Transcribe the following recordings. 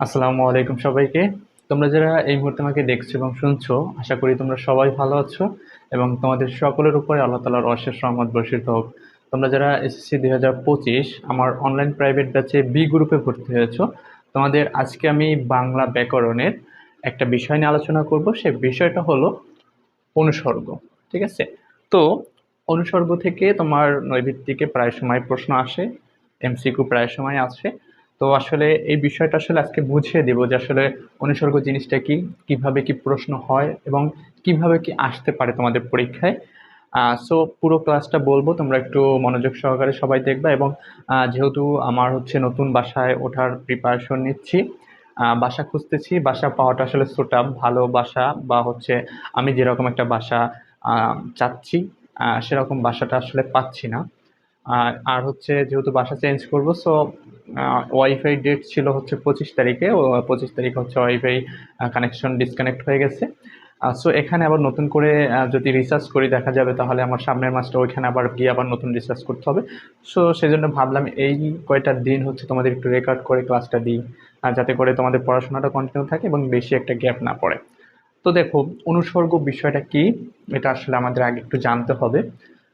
আসসালামু আলাইকুম সবাইকে। তোমরা যারা এই মুহূর্তে আমাকে দেখছ এবং শুনছো, আশা করি তোমরা সবাই ভালো আছো এবং তোমাদের সকলের উপরে আল্লাহ তালার অশেষ রহমত বর্ষিত হোক। তোমরা যারা এসএসসি দুই হাজার পঁচিশ, আমার অনলাইন প্রাইভেট ব্যাচে বি গ্রুপে ভর্তি হয়েছো, তোমাদের আজকে আমি বাংলা ব্যাকরণের একটা বিষয় নিয়ে আলোচনা করব। সে বিষয়টা হলো অনুসর্গ, ঠিক আছে? তো অনুসর্গ থেকে তোমার নৈভিত্তিকে প্রায় সময় প্রশ্ন আসে এমসিকিউ প্রায় সময় আসে। তো আসলে এই বিষয়টা আসলে আজকে বুঝিয়ে দেবো যে আসলে অনুসর্গ জিনিসটা কি, কীভাবে কি প্রশ্ন হয় এবং কীভাবে কি আসতে পারে তোমাদের পরীক্ষায়। সো পুরো ক্লাসটা বলব, তোমরা একটু মনোযোগ সহকারে সবাই দেখবা এবং যেহেতু আমার হচ্ছে নতুন বাসায় ওঠার প্রিপারেশন নিচ্ছি বাসা খুঁজতেছি, বাসা পাওয়াটা আসলে সোটা ভালো বাসা বা হচ্ছে আমি যেরকম একটা বাসা চাচ্ছি সেরকম বাসাটা আসলে পাচ্ছি না। আর হচ্ছে যেহেতু বাসা চেঞ্জ করব সো ওয়াইফাই ডেট ছিল হচ্ছে পঁচিশ তারিখে। পঁচিশ তারিখ হচ্ছে ওয়াইফাই কানেকশন ডিসকানেক্ট হয়ে গেছে। সো এখানে আবার নতুন করে যদি রিসার্চ করি দেখা যাবে তাহলে আমার সামনের মাসটা ওইখানে আবার গিয়ে আবার নতুন রিসার্চ করতে হবে। সো সেজন্য ভাবলাম এই কয়টা দিন হচ্ছে তোমাদের একটু রেকর্ড করে ক্লাসটা দিই যাতে করে তোমাদের পড়াশোনাটা কন্টিনিউ থাকে এবং বেশি একটা গ্যাপ না পড়ে। তো দেখো অনুসর্গ বিষয়টা কি? এটা আসলে আমাদের আগে একটু জানতে হবে।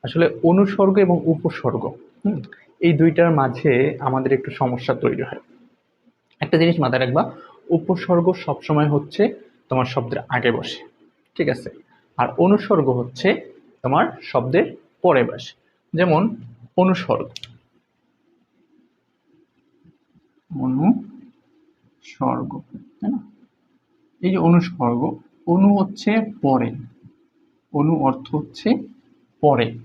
আসলে অনুসর্গ এবং উপসর্গ হুম, দুইটার মাঝে আমাদের একটু সমস্যা তৈরি হয়। একটা জিনিস মাথায় রাখবা উপসর্গ সবসময় হচ্ছে তোমার শব্দের আগে বসে ঠিক আছে? আর অনুসর্গ হচ্ছে তোমার শব্দের পরে বসে। যেমন অনুসর্গ। অনুসর্গ তাই না? এই যে অনুসর্গ অনু হচ্ছে পরে অনু অর্থ হচ্ছে পরে।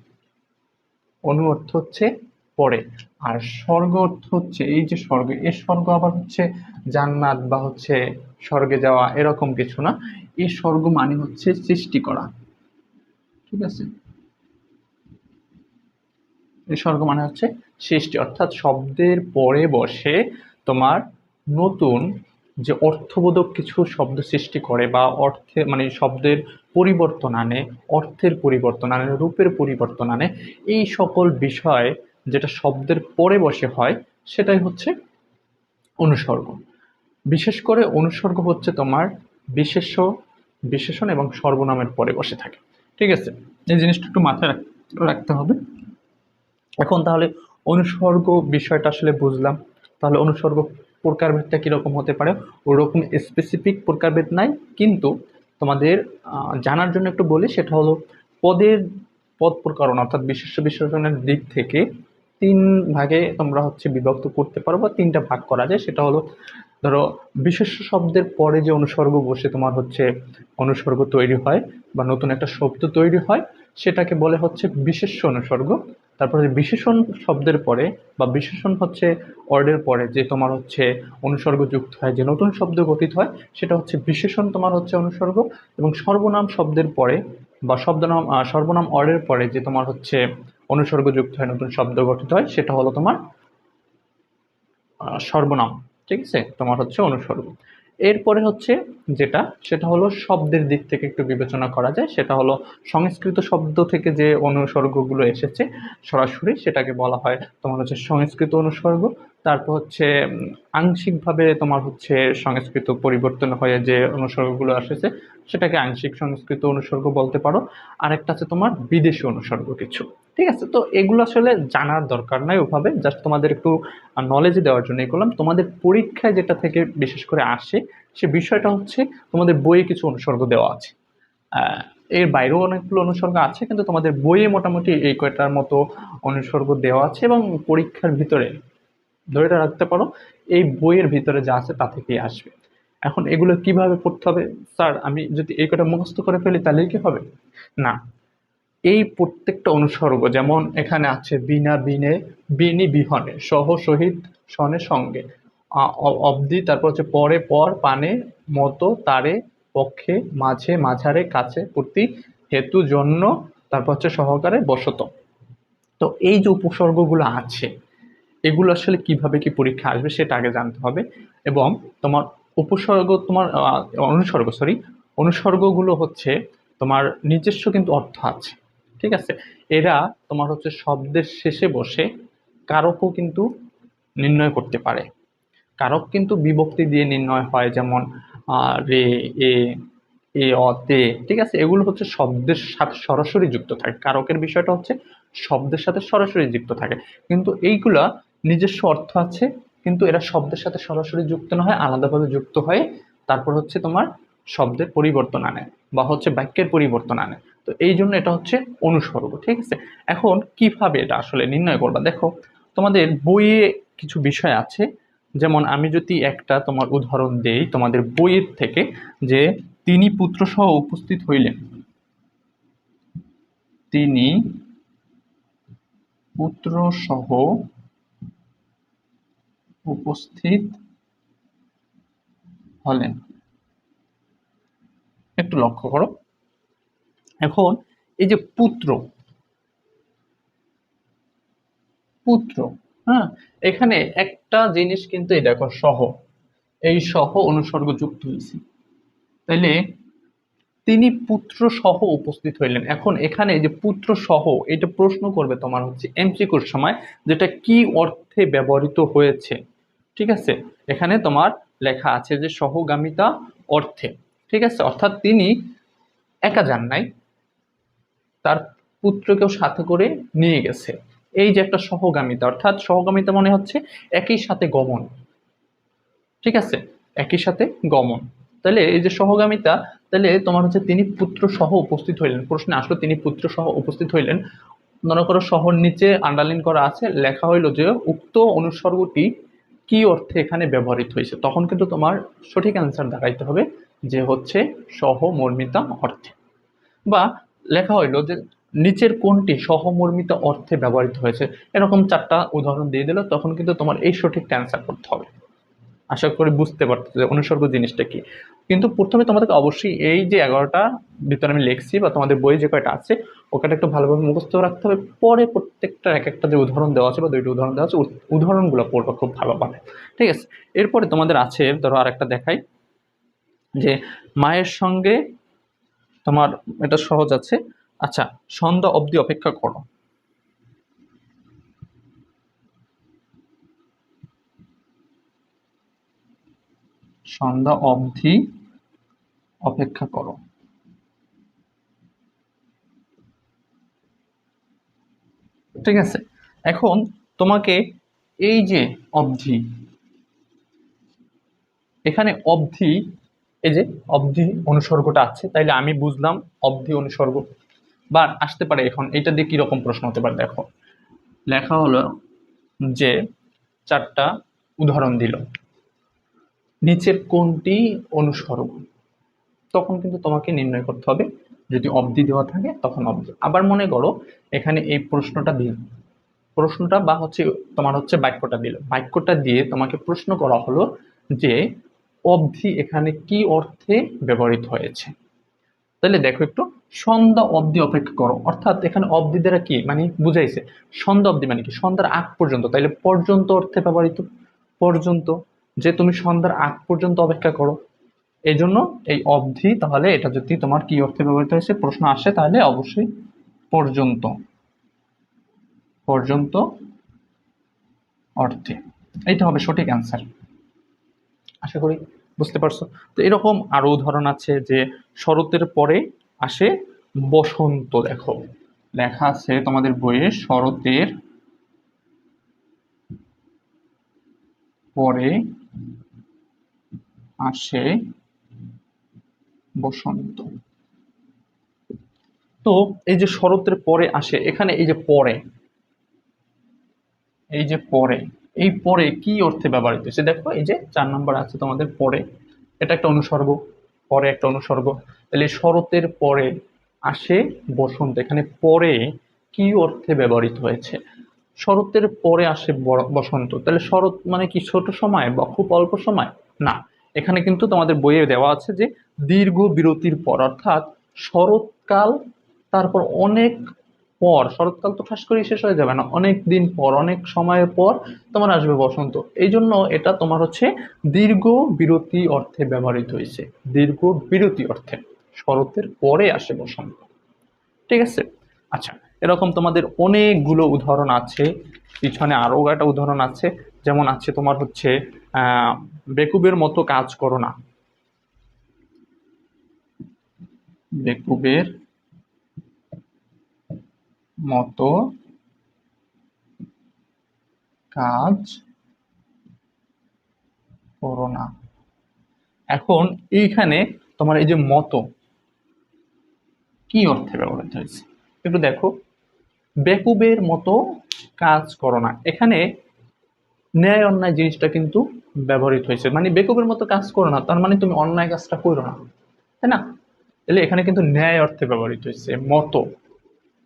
অনু অর্থ হচ্ছে পরে আর স্বর্গ অর্থ হচ্ছে, এই যে স্বর্গ এই স্বর্গ আবার হচ্ছে জান্নাত বা হচ্ছে স্বর্গে যাওয়া, এরকম কিছু না। এই স্বর্গ মানে হচ্ছে সৃষ্টি করা। ঠিক আছে? এই স্বর্গ মানে হচ্ছে সৃষ্টি। অর্থাৎ শব্দের পরে বসে তোমার নতুন যে অর্থবোধক কিছু শব্দ সৃষ্টি করে বা অর্থে মানে শব্দের পরিবর্তন আনে, অর্থের পরিবর্তন আনে, রূপের পরিবর্তন আনে, এই সকল বিষয় যেটা শব্দের পরে বসে হয়, সেটাই হচ্ছে অনুসর্গ। বিশেষ করে অনুসর্গ হচ্ছে তোমার বিশেষ বিশেষণ এবং সর্বনামের পরে বসে থাকে। ঠিক আছে? এই জিনিসটা একটু মাথায় রাখতে হবে। এখন তাহলে অনুসর্গ বিষয়টা আসলে বুঝলাম। তাহলে অনুসর্গ প্রকারভেদটা কীরকম হতে পারে? ওরকম স্পেসিফিক প্রকারভেদ নাই, কিন্তু তোমাদের জানার জন্য একটু বলি, সেটা হলো পদের, পদ প্রকরণ অর্থাৎ বিশেষ বিশেষণের দিক থেকে তিন ভাগে তোমরা হচ্ছে বিভক্ত করতে পারো বা তিনটা ভাগ করা যায়। সেটা হলো, ধরো বিশেষ্য শব্দের পরে যে অনুসর্গ বসে তোমার হচ্ছে অনুসর্গ তৈরি হয় বা নতুন একটা শব্দ তৈরি হয়, সেটাকে বলে হচ্ছে বিশেষ্য অনুসর্গ। তারপরে বিশেষণ শব্দের পরে বা বিশেষণ হচ্ছে অর্ডের পরে যে তোমার হচ্ছে অনুসর্গ যুক্ত হয়, যে নতুন শব্দ গঠিত হয়, সেটা হচ্ছে বিশেষণ তোমার হচ্ছে অনুসর্গ এবং সর্বনাম শব্দের পরে বা শব্দনাম সর্বনাম অর্ডের পরে যে তোমার হচ্ছে অনুসর্গ যুক্ত হয় নতুন শব্দ গঠিত হয়, সেটা হলো তোমার সর্বনাম, ঠিক আছে? তোমার হচ্ছে অনুসর্গ। এরপরে হচ্ছে যেটা, সেটা হলো শব্দের দিক থেকে একটু বিবেচনা করা যায়, সেটা হলো সংস্কৃত শব্দ থেকে যে অনুসর্গগুলো এসেছে, সরাসরি সেটাকে বলা হয় তোমার হচ্ছে সংস্কৃত অনুসর্গ তারপর হচ্ছে আংশিকভাবে তোমার হচ্ছে সংস্কৃত পরিবর্তন হয়ে যে অনুসর্গগুলো এসেছে সেটাকে আংশিক সংস্কৃত অনুসর্গ বলতে পারো। আরেকটা আছে তোমার বিদেশি অনুসর্গ কিছু। ঠিক আছে? তো এগুলো আসলে জানার দরকার নাই ওভাবে। জাস্ট তোমাদের একটু নলেজ দেওয়ার জন্য এই করলাম। তোমাদের পরীক্ষায় যেটা থেকে বিশেষ করে আসে, সে বিষয়টা হচ্ছে তোমাদের বইয়ে কিছু অনুসর্গ দেওয়া আছে। এর বাইরেও অনেকগুলো অনুসর্গ আছে, কিন্তু তোমাদের বইয়ে মোটামুটি এই কয়টার মতো অনুসর্গ দেওয়া আছে এবং পরীক্ষার ভিতরে ধরে রাখতে পারো, এই বইয়ের ভিতরে যা আছে তা থেকেই আসবে। এখন এগুলো কীভাবে পড়তে হবে? স্যার, আমি যদি এই কটা মুখস্থ করে ফেলি, তাহলে কি হবে? না। এই প্রত্যেকটা অনুসর্গ, যেমন এখানে আছে, বিনা বিনে, বিনি বিহনে, সহ সহিত, সনে সঙ্গে। অবধি, তারপর হচ্ছে পরে পর, পানে, মতো, তারে, পক্ষে, মাঝে, মাঝারে, কাছে, প্রতি, হেতু, জন্য, তারপর হচ্ছে সহকারে, বসত। তো এই যে উপসর্গগুলো আছে এগুলো আসলে কীভাবে কি পরীক্ষা আসবে সেটা আগে জানতে হবে এবং তোমার উপসর্গ, তোমার অনুসর্গ সরি অনুসর্গগুলো হচ্ছে তোমার নিজস্ব কিন্তু অর্থ আছে, ঠিক আছে? এরা তোমার হচ্ছে শব্দের শেষে বসে কারকও কিন্তু নির্ণয় করতে পারে। কারক কিন্তু বিভক্তি দিয়ে নির্ণয় হয় যেমন রে, এ এ, অ, তে, ঠিক আছে? এগুলো হচ্ছে শব্দের সাথে সরাসরি যুক্ত থাকে। কারকের বিষয়টা হচ্ছে শব্দের সাথে সরাসরি যুক্ত থাকে। কিন্তু এইগুলা নিজস্ব অর্থ আছে, কিন্তু এরা শব্দের সাথে সরাসরি যুক্ত না হয়, আলাদাভাবে যুক্ত হয়ে তারপর হচ্ছে তোমার শব্দের পরিবর্তন আনে বা হচ্ছে বাক্যের পরিবর্তন আনে। তো এই জন্য এটা হচ্ছে অনুসর্গ, ঠিক আছে? এখন কীভাবে এটা আসলে নির্ণয় করবা? দেখো, তোমাদের বইয়ে কিছু বিষয় আছে, যেমন আমি যদি একটা তোমার উদাহরণ দেই তোমাদের বইয়ের থেকে, যে তিনি পুত্র সহ উপস্থিত হইলেন। তিনি পুত্র সহ উপস্থিত হলেন। একটু লক্ষ্য করো। এখন এই যে পুত্র পুত্র হ্যাঁ এখানে একটা জিনিস কিন্তু এই দেখো সহ, এই সহ অনুসর্গ যুক্ত হয়েছে। তাইলে তিনি পুত্র সহ উপস্থিত হইলেন। এখন এখানে যে পুত্র সহ, এটা প্রশ্ন করবে তোমার হচ্ছে এমসিকিউর সময়, যেটা কি অর্থে ব্যবহৃত হয়েছে। ঠিক আছে? এখানে তোমার লেখা আছে যে সহগামিতা অর্থে। ঠিক আছে? অর্থাৎ তিনি একা যান নাই। তার পুত্রকেও সাথে করে নিয়ে গেছে। এই যে একটা সহগামিতা, অর্থাৎ সহগামিতা মনে হচ্ছে একই সাথে গমন। ঠিক আছে? একই সাথে গমন। তাহলে এই যে সহগামিতা, তাহলে তোমার হচ্ছে তিনি পুত্র সহ উপস্থিত হইলেন। প্রশ্নে আসলো, তিনি পুত্র সহ উপস্থিত হইলেন। মনে করো শহর নিচে আন্ডারলাইন করা আছে, লেখা হইল যে উক্ত অনুসর্গটি কি অর্থে এখানে ব্যবহৃত হয়েছে? তখন কিন্তু তোমার সঠিক অ্যান্সার দেখাইতে হবে যে হচ্ছে সহমর্মিতা অর্থে। বা লেখা হইল যে নিচের কোনটি সহমর্মিতা অর্থে ব্যবহৃত হয়েছে? এরকম চারটা উদাহরণ দিয়ে দিল, তখন কিন্তু তোমার এই সঠিক অ্যান্সার করতে হবে। আশা করি বুঝতে পারতো যে অনুসর্গ জিনিসটা কি। কিন্তু প্রথমে তোমাদেরকে অবশ্যই এই যে এগারোটা ভিতরে আমি লিখছি বা তোমাদের বই যে কয়টা আছে, ওখানে একটু ভালোভাবে মুখস্থ রাখতে হবে। পরে প্রত্যেকটা এক একটা যে উদাহরণ দেওয়া আছে বা দুইটা উদাহরণ দেওয়া আছে উদাহরণগুলো পড়বে খুব ভালোভাবে ঠিক আছে? এরপরে তোমাদের আছে, ধরো আর একটা দেখাই, যে মায়ের সঙ্গে তোমার এটা সহজ আছে। আচ্ছা সন্ধ্যা অবধি অপেক্ষা করো। সন্ধ্যা অবধি অপেক্ষা করো। ঠিক আছে? এখন তোমাকে এই যে অবধি, এখানে অবধি, এই যে অবধি অনুসর্গটা আছে, তাইলে আমি বুঝলাম অবধি অনুসর্গ। বা আসতে পারে এখন এটা দিয়ে কীরকম প্রশ্ন হতে পারে দেখো। লেখা হলো যে চারটা উদাহরণ দিল। নিচের কোনটি অনুসরণ? তখন কিন্তু তোমাকে নির্ণয় করতে হবে। যদি অবধি দেওয়া থাকে, তখন অবধি। আবার মনে করো, এখানে এই প্রশ্নটা দিল প্রশ্নটা বা হচ্ছে, তোমার হচ্ছে বাক্যটা দিল বাক্যটা দিয়ে তোমাকে প্রশ্ন করা হলো যে, অবধি এখানে কি অর্থে ব্যবহৃত হয়েছে? তাহলে দেখো একটু, সন্ধ্যা অবধি অপেক্ষা করো। অর্থাৎ এখানে অবধি দ্বারা কি? মানে বুঝাইছে। সন্ধ্যা অবধি মানে কি? সন্ধ্যার আগ পর্যন্ত। তাইলে পর্যন্ত অর্থে ব্যবহৃত? পর্যন্ত। যে তুমি সন্ধ্যার আগ পর্যন্ত অপেক্ষা করো। এই জন্য এই অবধি তাহলে এটা যদি তোমার কি অর্থে ব্যবহৃত হয়েছে, প্রশ্ন আসে, তাহলে অবশ্যই পর্যন্ত। পর্যন্ত অর্থে। এইটা হবে সঠিক অ্যান্সার আশা করি বুঝতে পারছ? তো এরকম আরও উদাহরণ আছে যে শরতের পরে আসে বসন্ত, দেখো। লেখা আছে তোমাদের বইয়ে, শরতের পরে আসে বসন্ত। তো এই যে শরতের পরে আসে, এখানে এই যে পরে, এই যে পরে, এই পরে কি অর্থে ব্যবহৃত হচ্ছে দেখো, এই যে চার নম্বর আছে তোমাদের পরে, এটা একটা অনুসর্গ, পরে একটা অনুসর্গ। তাহলে শরতের পরে আসে বসন্ত, এখানে পরে কি অর্থে ব্যবহৃত হয়েছে? শরতের পরে আসে বসন্ত, তাহলে শরৎ মানে কি ছোট সময় বা খুব অল্প সময়? না এখানে কিন্তু তোমাদের বইয়ে দেওয়া আছে যে দীর্ঘ বিরতির পর, অর্থাৎ শরৎকাল, তারপর অনেক পর, শরৎকাল তো ঠাস করেই শেষ হয়ে যাবে না, অনেক দিন পর, অনেক সময়ের পর তোমার আসবে বসন্ত। এই জন্য এটা তোমার হচ্ছে দীর্ঘ বিরতি অর্থে ব্যবহৃত হয়েছে, দীর্ঘ বিরতি অর্থে। শরতের পরে আসে বসন্ত। ঠিক আছে? আচ্ছা এরকম তোমাদের অনেকগুলো উদাহরণ আছে, পিছনে আরও একটা উদাহরণ আছে, যেমন আছে তোমার হচ্ছে বেকুবের মতো কাজ করো না। বেকুবের মতো কাজ করো না। এখন এইখানে তোমার এই যে মতো, কি অর্থে ব্যবহৃত হয়েছে? একটু দেখো। বেকুবের মতো কাজ করো না। এখানে ন্যায় অন্যায় জিনিসটা কিন্তু ব্যবহৃত হয়েছে। মানে বেকুবের মতো কাজ করো না, তার মানে তুমি অন্যায় কাজটা করো না। তাই না? তাহলে এখানে কিন্তু ন্যায় অর্থে ব্যবহৃত হয়েছে। মতো।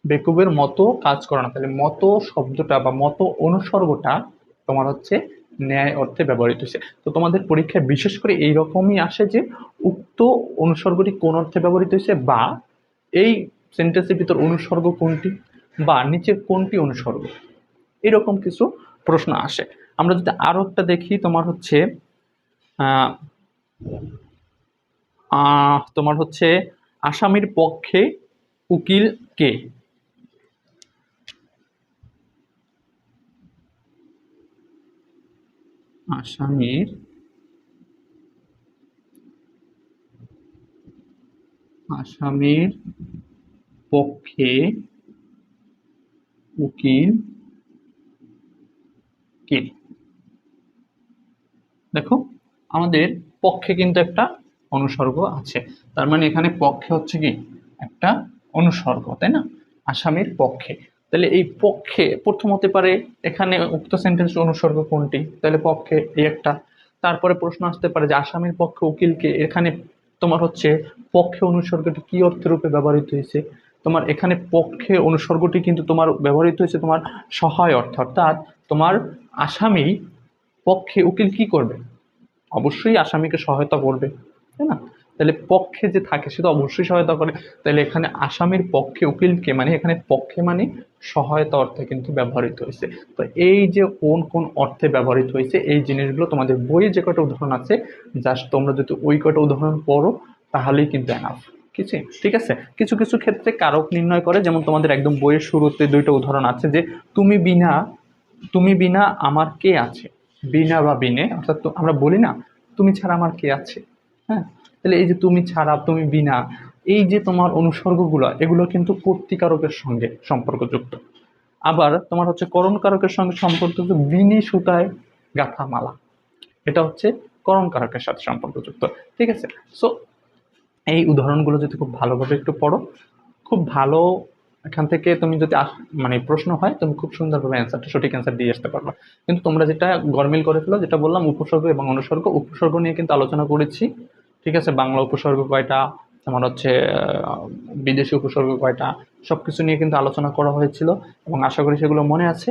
বেকুবের মতো কাজ করো না। তাহলে মতো শব্দটা বা মতো অনুসর্গটা তোমার হচ্ছে ন্যায় অর্থে ব্যবহৃত হয়েছে। তো তোমাদের পরীক্ষায় বিশেষ করে এই রকমই আসে যে, উক্ত অনুসর্গটি কোন অর্থে ব্যবহৃত হয়েছে বা এই সেন্টেন্সের ভিতর অনুসর্গ কোনটি বা নিচের কোনটি অনুসর্গ? এরকম কিছু প্রশ্ন আসে। আমরা যদি আরও একটা দেখি, তোমার হচ্ছে তোমার হচ্ছে আসামির পক্ষে উকিল কে? আসামির আসামির পক্ষে উকিল কে? দেখো, আমাদের পক্ষে কিন্তু একটা অনুসর্গ আছে। তার মানে এখানে পক্ষে হচ্ছে কি? একটা অনুসর্গ, তাই না? আসামির পক্ষে। তাহলে এই পক্ষে প্রথম হতে পারে এখানে উক্ত সেন্টেন্স অনুসর্গ কোনটি? তাহলে পক্ষে এই একটা। তারপরে প্রশ্ন আসতে পারে যে আসামির পক্ষে উকিলকে এখানে তোমার হচ্ছে পক্ষে অনুসর্গটি কি অর্থরূপে ব্যবহৃত হয়েছে? তোমার এখানে পক্ষে অনুসর্গটি কিন্তু তোমার ব্যবহৃত হয়েছে তোমার সহায় অর্থ। অর্থাৎ তোমার আসামি পক্ষে উকিল কি করবে? অবশ্যই আসামিকে সহায়তা করবে, তাই না? তাহলে পক্ষে যে থাকে সে তো অবশ্যই সহায়তা করে। তাহলে এখানে আসামির পক্ষে উকিলকে মানে এখানে পক্ষে মানে সহায়তা অর্থে কিন্তু ব্যবহৃত হয়েছে। তো এই যে কোন কোন অর্থে ব্যবহৃত হয়েছে, এই জিনিসগুলো তোমাদের বইয়ে যে কটা উদাহরণ আছে জাস্ট তোমরা যদি ওই কটা উদাহরণ পড়ো, তাহলেই কিন্তু এনাফ কিছু ঠিক আছে? কিছু কিছু ক্ষেত্রে কারক নির্ণয় করে, যেমন তোমাদের একদম বইয়ের শুরুতে দুইটা উদাহরণ আছে যে, তুমি বিনা তুমি বিনা আমার কে আছে? বিনা বা বিনে, অর্থাৎ আমরা বলি না, তুমি ছাড়া আমার কে আছে? হ্যাঁ? তাহলে এই যে তুমি ছাড়া, তুমি বিনা, এই যে তোমার অনুসর্গগুলো, এগুলো কিন্তু কর্তিকারকের সঙ্গে সম্পর্কযুক্ত। আবার তোমার হচ্ছে করণকারকের সঙ্গে সম্পর্কযুক্ত বিনি সুতায় গাথা মালা এটা হচ্ছে করণকারকের সাথে সম্পর্কযুক্ত, ঠিক আছে? সো এই উদাহরণগুলো যদি খুব ভালোভাবে একটু পড়ো, খুব ভালো এখান থেকে তুমি যদি মানে প্রশ্ন হয়, তুমি খুব সুন্দরভাবে অ্যান্সারটা সঠিক অ্যান্সার দিয়ে আসতে পারবে। কিন্তু তোমরা যেটা গরমিল করে ফেলো যেটা বললাম, উপসর্গ এবং অনুসর্গ, উপসর্গ নিয়ে কিন্তু আলোচনা করেছি। ঠিক আছে, বাংলা উপসর্গ কয়টা, তোমার হচ্ছে বিদেশি উপসর্গ কয়টা সব কিছু নিয়ে কিন্তু আলোচনা করা হয়েছিল এবং আশা করি সেগুলো মনে আছে।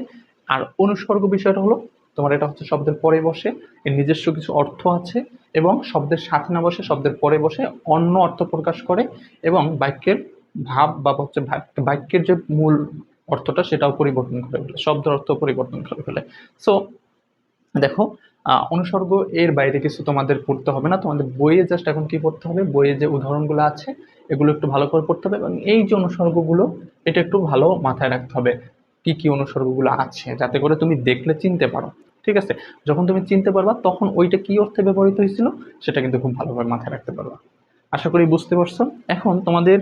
আর অনুসর্গ বিষয়টা হলো, তোমার এটা হচ্ছে শব্দের পরে বসে, এর নিজস্ব কিছু অর্থ আছে এবং শব্দের সাথে না বসে, শব্দের পরে বসে অন্য অর্থ প্রকাশ করে এবং বাক্যের ভাব বা হচ্ছে বাক্যের যে মূল অর্থটা সেটাও পরিবর্তন করে ফেলে, শব্দের অর্থ পরিবর্তন করে ফেলে। সো দেখো অনুসর্গ এর বাইরে কিছু তোমাদের পড়তে হবে না, তোমাদের বইয়ে জাস্ট এখন কি পড়তে হবে? বইয়ে যে উদাহরণগুলো আছে, এগুলো একটু ভালো করে পড়তে হবে এবং এই যে অনুসর্গগুলো, এটা একটু ভালো মাথায় রাখতে হবে, কি কি অনুসর্গগুলো আছে, যাতে করে তুমি দেখলে চিনতে পারো, ঠিক আছে? যখন তুমি চিনতে পারবা, তখন ওইটা কি অর্থে ব্যবহৃত হয়েছিল, সেটা কিন্তু খুব ভালোভাবে মাথায় রাখতে পারবা। আশা করি বুঝতে পারছ এখন তোমাদের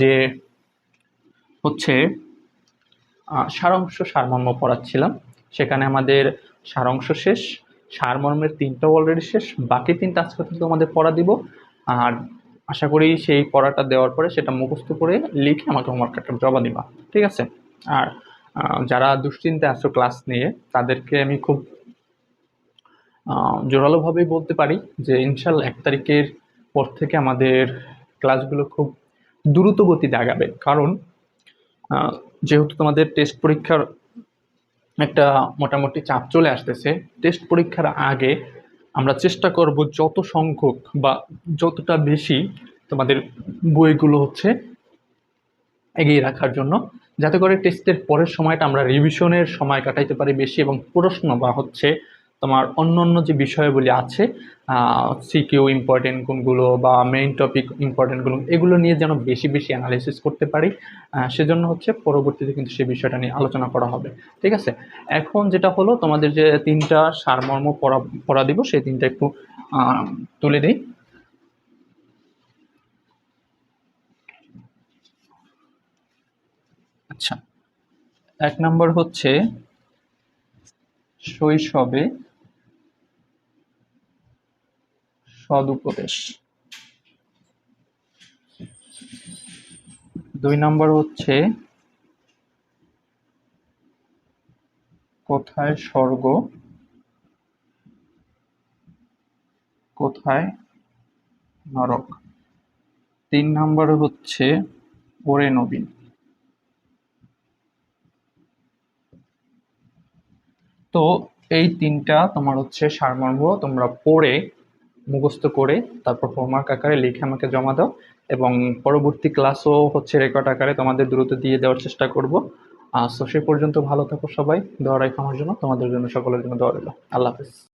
যে হচ্ছে সারাংশ সারমর্ম পড়াচ্ছিলাম। সেখানে আমাদের সারাংশ শেষ, সারমর্মের তিনটা অলরেডি শেষ, বাকি তিনটা আজকে তোমাদের পড়া দিব। আর আশা করি সেই পড়াটা দেওয়ার পরে সেটা মুখস্থ করে লিখে আমাকে হোমওয়ার্ক একটা জমা দিবা, ঠিক আছে? আর যারা দুশ্চিন্তা আছো ক্লাস নিয়ে, তাদেরকে আমি খুব জোরালোভাবেই বলতে পারি যে ইনশাল্লাহ এক তারিখের পর থেকে আমাদের ক্লাসগুলো খুব দ্রুত গতিতে আগাবে। কারণ যেহেতু তোমাদের টেস্ট পরীক্ষার একটা মোটামুটি চাপ চলে আসতেছে টেস্ট পরীক্ষার আগে আমরা চেষ্টা করব যত সংখ্যক বা যতটা বেশি তোমাদের বইগুলো হচ্ছে এগিয়ে রাখার জন্য, যাতে করে টেস্টের পরের সময়টা আমরা রিভিশনের সময় কাটাইতে পারি বেশি এবং প্রশ্ন বা হচ্ছে তোমার অন্য অন্য যে বিষয়গুলি আছে সিকিউ ইম্পর্টেন্ট কোনগুলো বা মেইন টপিক ইম্পর্টেন্টগুলো এগুলো নিয়ে যেন বেশি বেশি অ্যানালাইসিস করতে পারি সেজন্য হচ্ছে পরবর্তীতে কিন্তু সেই বিষয়টা নিয়ে আলোচনা করা হবে। ঠিক আছে? এখন যেটা হলো, তোমাদের যে তিনটা সারমর্ম পড়া পড়া দিব, সেই তিনটা একটু তুলে দিই। আচ্ছা। এক নম্বর হচ্ছে, শৈশবে সদুপদেশ। দুই নম্বর হচ্ছে, কোথায় স্বর্গ? কোথায় নরক? তিন নম্বর হচ্ছে, ওরে নবীন। তো এই তিনটা তোমার হচ্ছে সারমর্ম, তোমরা পড়ে মুখস্থ করে তারপর হোমওয়ার্ক আকারে লিখে আমাকে জমা দাও এবং পরবর্তী ক্লাসও হচ্ছে রেকর্ড আকারে তোমাদের দ্রুত দিয়ে দেওয়ার চেষ্টা করব। সো সে পর্যন্ত ভালো থাকো সবাই। দোয়া রাখো আমার জন্য। তোমাদের জন্য, সকলের জন্য দোয়া রইল। আল্লাহ হাফিজ।